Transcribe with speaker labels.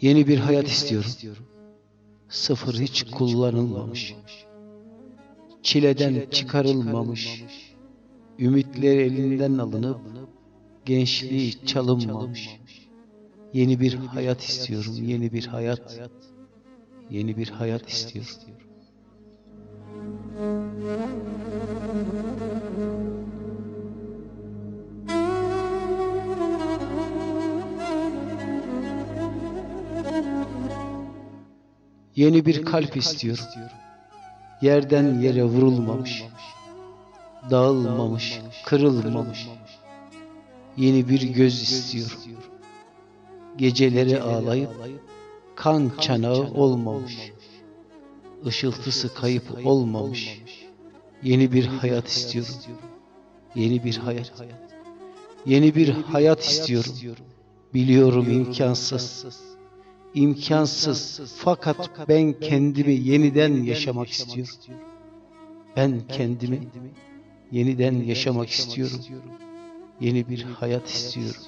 Speaker 1: Yeni bir hayat istiyorum. Sıfır hiç kullanılmamış. Çileden çıkarılmamış. Ümitler elinden alınıp gençliği çalınmamış. Yeni bir hayat istiyorum. Yeni bir hayat. Yeni bir hayat istiyorum. Yeni bir kalp istiyorum. Yerden yere vurulmamış, dağılmamış, kırılmamış. Yeni bir göz istiyorum. Geceleri ağlayıp kan çanağı olmamış. Işıltısı kayıp olmamış. Yeni bir hayat istiyorum. Yeni bir hayat. Yeni bir hayat istiyorum. Biliyorum imkansız. İmkansız. Fakat ben kendimi yeniden yaşamak istiyorum. Ben kendimi yeniden yaşamak istiyorum. Yeni bir hayat istiyorum.